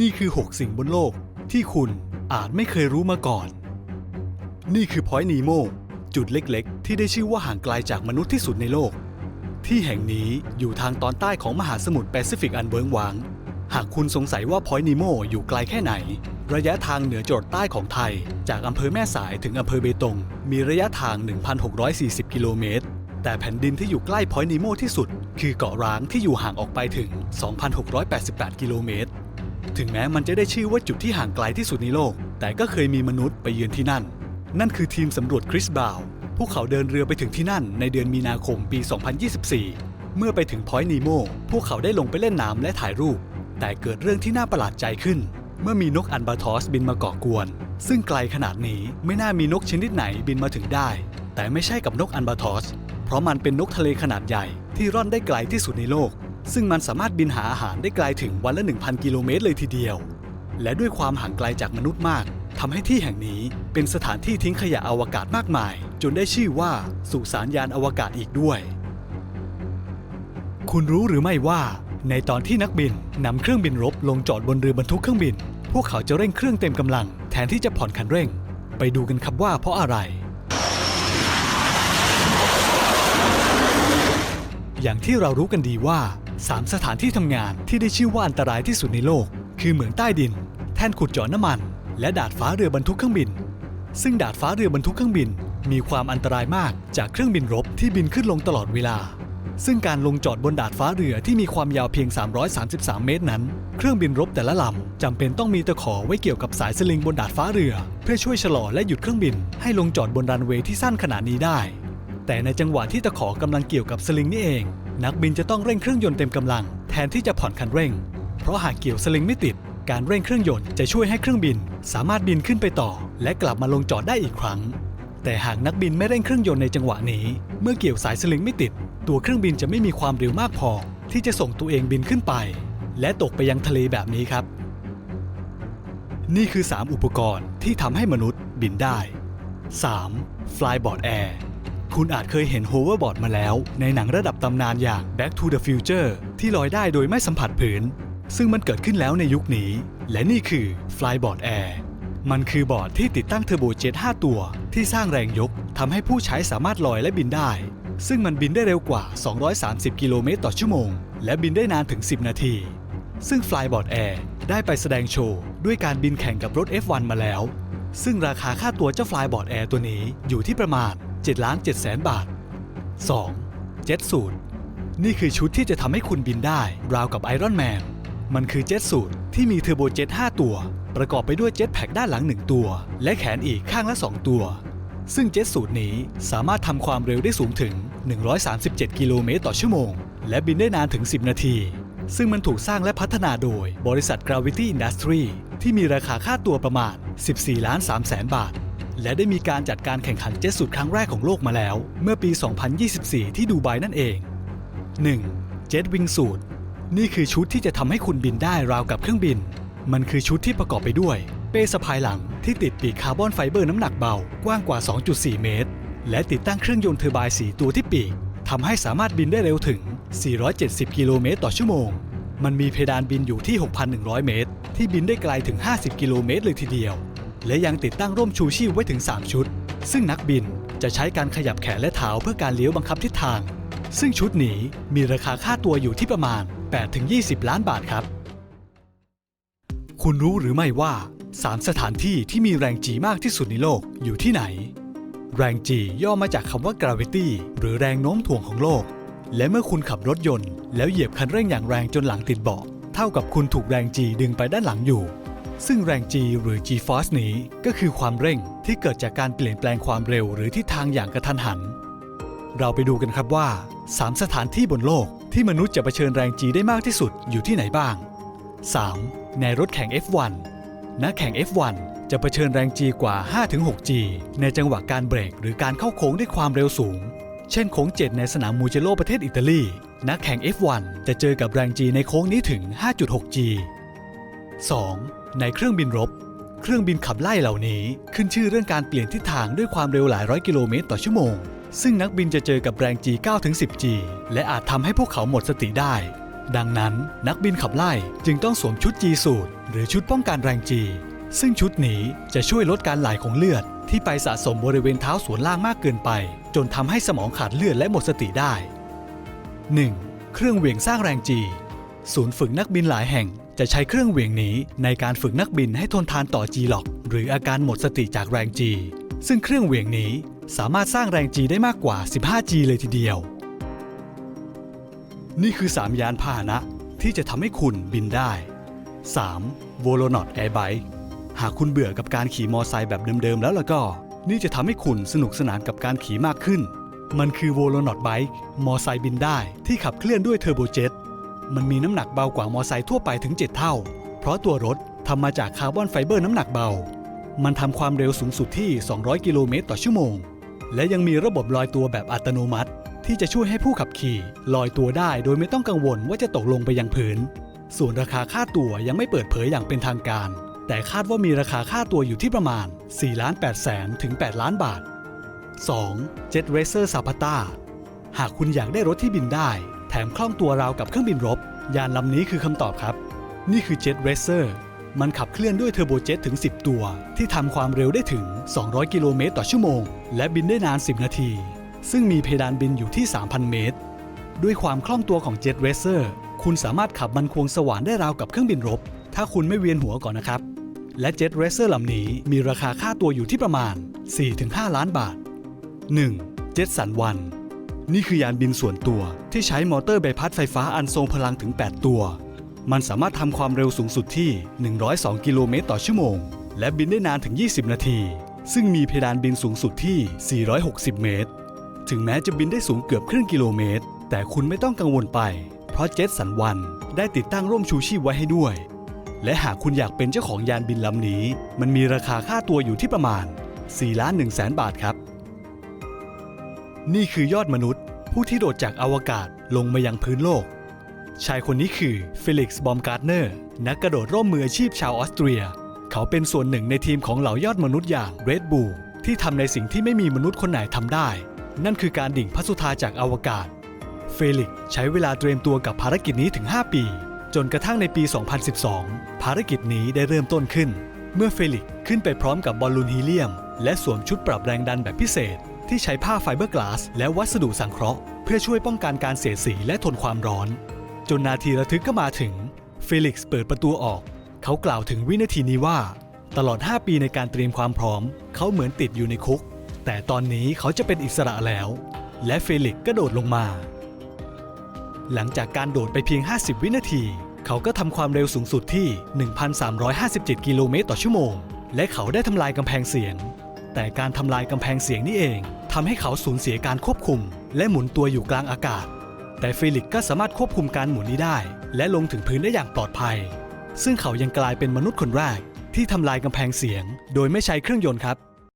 นี่คือ 6 สิ่งบนโลกที่คุณอาจไม่เคยรู้มาก่อน นี่คือพอยต์นีโมจุดเล็กๆ ที่ได้ชื่อว่าห่างไกลจากมนุษย์ที่สุดในโลก ที่แห่งนี้อยู่ทางตอนใต้ของมหาสมุทรแปซิฟิกอันเวิ้งวาง หากคุณสงสัยว่าพอยต์นีโมอยู่ไกลแค่ไหน ระยะทางเหนือจรดใต้ของไทย จากอำเภอแม่สายถึงอำเภอเบตง มีระยะทาง 1,640 กิโลเมตร แต่แผ่นดินที่อยู่ใกล้พอยต์นีโมที่สุด คือเกาะร้างที่อยู่ห่างออกไปถึง 2,688 กิโลเมตร ถึงแม้มันจะได้ชื่อว่าจุดที่ห่างไกลที่สุดในโลก แต่ก็เคยมีมนุษย์ไปเยือนที่นั่น นั่นคือทีมสำรวจคริสบาวพวกเขาเดินเรือไปถึงที่นั่นในเดือนมีนาคมปี 2024 เมื่อไปถึงพอยต์นีโมพวกเขาได้ลงไปเล่นน้ำและถ่ายรูป แต่เกิดเรื่องที่น่าประหลาดใจขึ้น เมื่อมีนกอันบาทอสบินมาก่อกวน ซึ่งไกลขนาดนี้ไม่น่ามีนกชนิดไหนบินมาถึงได้ แต่ไม่ใช่กับนกอันบาทอส เพราะมันเป็นนกทะเลขนาดใหญ่ที่ร่อนได้ไกลที่สุดในโลก ซึ่งมันสามารถบินหาอาหารได้ไกลถึงวันละ 1,000 กิโลเมตรเลยทีเดียว และด้วยความห่างไกลจากมนุษย์มากทำให้ที่แห่งนี้เป็นสถานที่ทิ้งขยะอวกาศมากมาย จนได้ชื่อว่าสุสานยานอวกาศอีกด้วย คุณรู้หรือไม่ว่า ในตอนที่นักบินนำเครื่องบินรบลงจอดบนเรือบรรทุกเครื่องบิน พวกเขาจะเร่งเครื่องเต็มกำลัง แทนที่จะผ่อนคันเร่ง ไปดูกันครับว่าเพราะอะไร อย่างที่เรารู้กันดีว่า 3 สถานที่ทำงานที่ได้ชื่อว่าอันตรายที่สุดในโลก คือเหมืองใต้ดิน แท่นขุดเจาะน้ำมัน และดาดฟ้าเรือบรรทุกเครื่องบิน ซึ่งดาดฟ้าเรือบรรทุกเครื่องบิน มีความอันตรายมากจากเครื่องบินรบที่บินขึ้นลงตลอดเวลา ซึ่งการลงจอดบนดาดฟ้าเรือที่มีความยาวเพียง 333 เมตรนั้น เครื่องบินรบแต่ละลำจำเป็นต้องมีตะขอไว้เกี่ยวกับสายสลิงบนดาดฟ้าเรือ เพื่อช่วยชะลอและหยุดเครื่องบิน ให้ลงจอดบนรันเวย์ที่สั้นขนาดนี้ได้แต่ในจังหวะที่ตะขอกำลังเกี่ยวกับสลิงนี่เอง นักบินจะต้องเร่งเครื่องยนต์เต็มกำลัง แทนที่จะผ่อนคันเร่ง เพราะหากเกี่ยวสลิงไม่ติด การเร่งเครื่องยนต์จะช่วยให้เครื่องบิน สามารถบินขึ้นไปต่อ และกลับมาลงจอดได้อีกครั้ง แต่หากนักบินไม่เร่งเครื่องยนต์ในจังหวะนี้ เมื่อเกี่ยวสายสลิงไม่ติด ตัวเครื่องบินจะไม่มีความเร็วมากพอ ที่จะส่งตัวเองบินขึ้นไป และตกไปยังทะเลแบบนี้ครับ นี่คือ 3 อุปกรณ์ที่ทำให้มนุษย์บินได้ 3. Flyboard Air คุณอาจเคยเห็นโฮเวอร์บอร์ดมาแล้ว ในหนังระดับตำนานอย่าง Back to the Future ที่ลอยได้โดยไม่สัมผัสพื้น ซึ่งมันเกิดขึ้นแล้วในยุคนี้ และนี่คือ Flyboard Air มันคือบอร์ดที่ติดตั้งเทอร์โบเจ็ต5ตัว ที่สร้างแรงยกทำให้ผู้ใช้สามารถลอยและบินได้ ซึ่งมันบินได้เร็วกว่า 230 กิโลเมตรต่อชั่วโมง และบินได้นานถึง 10 นาที ซึ่ง Flyboard Air ได้ไปแสดงโชว์ ด้วยการบินแข่งกับรถ F1 มาแล้ว ซึ่งราคาค่าตัวเจ้า Flyboard Air ตัวนี้อยู่ที่ประมาณ 7ล้าน7แสนบาท 2. เจ็ตสูทนี่คือชุดที่จะทำให้คุณบินได้ ราวกับไอรอนแมน มันคือเจ็ตสูทที่มีเทอร์โบเจ็ต5ตัว ประกอบไปด้วยเจ็ตแพ็กด้านหลัง 1 ตัว และแขนอีกข้างละ 2 ตัว ซึ่งเจ็ตสูทนี้สามารถทำความเร็วได้สูงถึง 137 กิโลเมตรต่อชั่วโมง และบินได้นานถึง 10 นาที ซึ่งมันถูกสร้างและพัฒนาโดยบริษัท Gravity Industry ที่มีราคาค่าตัวประมาณ 14 ล้าน3แสนบาท และได้มีการจัดการแข่งขันเจ็ตสูทครั้งแรกของโลกมาแล้ว เมื่อปี 2024 ที่ดูไบนั่นเอง 1. เจ็ตวิงสูทนี่คือชุดที่จะทำให้คุณบินได้ราวกับเครื่องบิน มันคือชุดที่ประกอบไปด้วย เป้สะพายหลังที่ติดปีกคาร์บอนไฟเบอร์น้ำหนักเบากว้างกว่า 2.4 เมตร และติดตั้งเครื่องยนต์เทอร์ไบน์4ตัวที่ปีกทำให้สามารถบินได้เร็วถึง 470 กิโลเมตรต่อชั่วโมง มันมีเพดานบินอยู่ที่ 6,100 เมตร ที่บินได้ไกลถึง 50 กิโลเมตรเลยทีเดียว และยังติดตั้งร่มชูชีพไว้ถึง 3 ชุด ซึ่งนักบินจะใช้การขยับแขนและเท้าเพื่อการเลี้ยวบังคับทิศทาง ซึ่งชุดนี้มีราคาค่าตัวอยู่ที่ประมาณ 8-20 ล้านบาทครับ คุณรู้หรือไม่ว่า 3 สถานที่ที่มีแรงจีมากที่สุดในโลกอยู่ที่ไหน แรงจีย่อมาจากคำว่า gravity หรือแรงโน้มถ่วงของโลก และเมื่อคุณขับรถยนต์ แล้วเหยียบคันเร่งอย่างแรงจนหลังติดเบาะเท่ากับคุณถูกแรงจีดึงไปด้านหลังอยู่ ซึ่งแรง G หรือ G force นี้ก็คือความเร่งที่เกิดจากการเปลี่ยนแปลงความเร็วหรือทิศทางอย่างกระทันหัน เราไปดูกันครับว่า 3 สถานที่บนโลกที่มนุษย์จะเผชิญแรง G ได้มากที่สุดอยู่ที่ไหนบ้าง 3. ในรถแข่ง F1 นักแข่ง F1 จะเผชิญแรง G กว่า 5-6G ในจังหวะการเบรกหรือการเข้าโค้งด้วยความเร็วสูง เช่นโค้ง 7 ในสนามมูเจโลประเทศอิตาลี นักแข่ง F1 จะเจอกับแรง G ในโค้งนี้ถึง 5.6G 2. ในเครื่องบินรบ เครื่องบินขับไล่เหล่านี้ขึ้นชื่อเรื่องการเปลี่ยนทิศทางด้วยความเร็วหลายร้อยกิโลเมตรต่อชั่วโมง ซึ่งนักบินจะเจอกับแรง G 9-10G และอาจทำให้พวกเขาหมดสติได้ ดังนั้นนักบินขับไล่จึงต้องสวมชุด G สูทหรือชุดป้องกันแรง G ซึ่งชุดนี้จะช่วยลดการไหลของเลือด ที่ไปสะสมบริเวณเท้าส่วนล่างมากเกินไป จนทำให้สมองขาดเลือดและหมดสติได้ 1. เครื่องเหวี่ยงสร้างแรง G ศูนย์ฝึกนักบินหลายแห่งจะใช้เครื่องเหวี่ยงนี้ในการฝึกนักบินให้ทนทานต่อ G หลอกหรืออาการหมดสติจากแรง G ซึ่งเครื่องเหวี่ยงนี้สามารถสร้างแรง G ได้มากกว่า 15G เลยทีเดียว นี่คือ 3 ยานพาหนะที่จะทำให้คุณบินได้ 3. v o l o n a u t Air Bike หากคุณเบื่อกับการขี่มอไซค์แบบเดิมๆ แล้วล่ะก็ นี่จะทำให้คุณสนุกสนานกับการขี่มากขึ้น มันคือ v o l o n a u t Bike มอไซค์บินได้ที่ขับเคลื่อนด้วยเทอร์โบเจ็ต มันมีน้ำหนักเบากว่ามอไซค์ทั่วไปถึง 7 เท่า เพราะตัวรถทำมาจากคาร์บอนไฟเบอร์น้ำหนักเบา มันทำความเร็วสูงสุดที่ 200 กิโลเมตรต่อชั่วโมง และยังมีระบบลอยตัวแบบอัตโนมัติ ที่จะช่วยให้ผู้ขับขี่ลอยตัวได้โดยไม่ต้องกังวลว่าจะตกลงไปยังพื้น ส่วนราคาค่าตั๋วยังไม่เปิดเผยอย่างเป็นทางการ แต่คาดว่ามีราคาค่าตั๋วอยู่ที่ประมาณ4ล้าน8แสนถึง 8 ล้านบาท 2. Jet Racer Zapata หากคุณอยากได้รถที่บินได้ แถมคล่องตัวราวกับเครื่องบินรบ ยานลำนี้คือคำตอบครับ นี่คือ Jet Racer มันขับเคลื่อนด้วยเทอร์โบเจ็ตถึง 10 ตัว ที่ทำความเร็วได้ถึง 200 กิโลเมตรต่อชั่วโมง และบินได้นาน 10 นาที ซึ่งมีเพดานบินอยู่ที่ 3,000 เมตร ด้วยความคล่องตัวของ Jet Racer คุณสามารถขับมันควงสว่านได้ราวกับเครื่องบินรบ ถ้าคุณไม่เวียนหัวก่อนนะครับ และ Jet Racer ลำนี้มีราคาค่าตัวอยู่ที่ประมาณ 4-5 ล้านบาท 1. Jet Sun One นี่คือยานบินส่วนตัวที่ใช้มอเตอร์ใบพัดไฟฟ้าอันทรงพลังถึง 8 ตัว มันสามารถทำความเร็วสูงสุดที่ 102 กิโลเมตรต่อชั่วโมง และบินได้นานถึง 20 นาที ซึ่งมีเพดานบินสูงสุดที่ 460 เมตร ถึงแม้จะบินได้สูงเกือบครึ่งกิโลเมตร แต่คุณไม่ต้องกังวลไป เพราะเจ็ตสันวันได้ติดตั้งร่มชูชีพไว้ให้ด้วย และหากคุณอยากเป็นเจ้าของยานบินลำนี้ มันมีราคาค่าตัวอยู่ที่ประมาณ4ล้าน1แสนบาทครับ นี่คือยอดมนุษย์ ผู้ที่โดดจากอวกาศลงมายังพื้นโลก ชายคนนี้คือฟิลิกซ์บอมการ์เนอร์นักกระโดดร่มมืออาชีพชาวออสเตรีย เขาเป็นส่วนหนึ่งในทีมของเหล่ายอดมนุษย์อย่าง Red Bull ที่ทำในสิ่งที่ไม่มีมนุษย์คนไหนทำได้ นั่นคือการดิ่งพระสุธาจากอวกาศ เฟลิกซ์ใช้เวลาเตรียมตัวกับภารกิจนี้ถึง 5 ปี จนกระทั่งในปี 2012 ภารกิจนี้ได้เริ่มต้นขึ้น เมื่อเฟลิกซ์ขึ้นไปพร้อมกับบอลลูนฮีเลียม และสวมชุดปรับแรงดันแบบพิเศษ ที่ใช้ผ้าไฟเบอร์กลาส และวัสดุสังเคราะห์ เพื่อช่วยป้องกันการเสียสีและทนความร้อน จนนาทีระทึกก็มาถึง เฟลิกซ์เปิดประตูออก เขากล่าวถึงวินาทีนี้ว่า ตลอด 5 ปีในการเตรียมความพร้อม เขาเหมือนติดอยู่ในคุก แต่ตอนนี้เขาจะเป็นอิสระแล้ว และเฟลิกซ์ก็โดดลงมา หลังจากการโดดไปเพียง 50 วินาที เขาก็ทำความเร็วสูงสุดที่ 1,357 กิโลเมตรต่อชั่วโมง และเขาได้ทำลายกำแพงเสียง แต่การทำลายกำแพงเสียงนี่เอง ทำให้เขาสูญเสียการควบคุม และหมุนตัวอยู่กลางอากาศ แต่เฟลิกก็สามารถควบคุมการหมุนนี้ได้ และลงถึงพื้นได้อย่างปลอดภัย ซึ่งเขายังกลายเป็นมนุษย์คนแรก ที่ทำลายกำแพงเสียง โดยไม่ใช้เครื่องยนต์ครับ